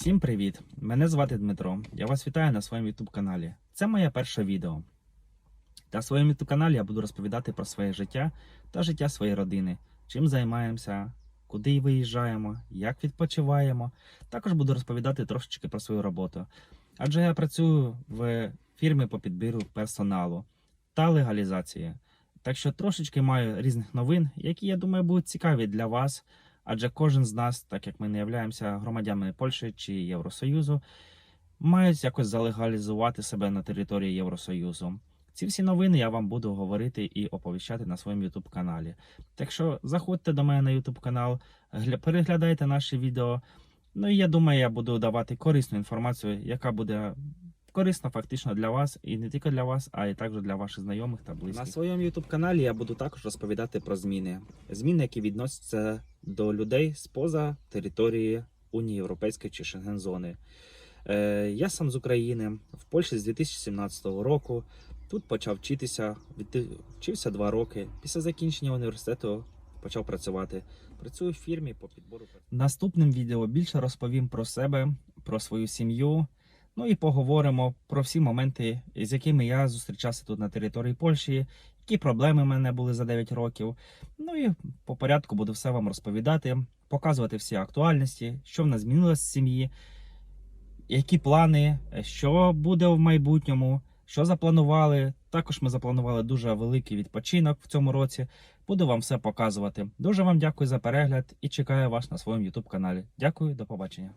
Всім привіт! Мене звати Дмитро. Я вас вітаю на своєму YouTube каналі. Це моє перше відео. На своєму YouTube каналі я буду розповідати про своє життя та життя своєї родини, чим займаємося, куди виїжджаємо, як відпочиваємо. Також буду розповідати трошечки про свою роботу. Адже я працюю в фірмі по підбіру персоналу та легалізації. Так що трошечки маю різних новин, які, я думаю, будуть цікаві для вас. Адже кожен з нас, так як ми не являємося громадянами Польщі чи Євросоюзу, мають якось залегалізувати себе на території Євросоюзу. Ці всі новини я вам буду говорити і оповіщати на своєму YouTube каналі. Так що заходьте до мене на YouTube канал, гля- переглядайте наші відео. Ну і я думаю, я буду давати корисну інформацію, яка буде корисна фактично для вас, і не тільки для вас, а й також для ваших знайомих та близьких. На своєму YouTube каналі я буду також розповідати про зміни. Зміни, які відносяться до людей споза території Унії Європейської чи Шенген-зони. Е, я сам з України в Польщі з 2017 року. Тут почав вчитися, вчився два роки. Після закінчення університету почав працювати. Працюю в фірмі по підбору. Наступним відео більше розповім про себе, про свою сім'ю. Ну і поговоримо про всі моменти, з якими я зустрічався тут на території Польщі, які проблеми в мене були за 9 років. Ну і по порядку буду все вам розповідати, показувати всі актуальності, що в нас змінилось в сім'ї, які плани, що буде в майбутньому, що запланували. Також ми запланували дуже великий відпочинок в цьому році. Буду вам все показувати. Дуже вам дякую за перегляд і чекаю вас на своєму YouTube каналі. Дякую, до побачення.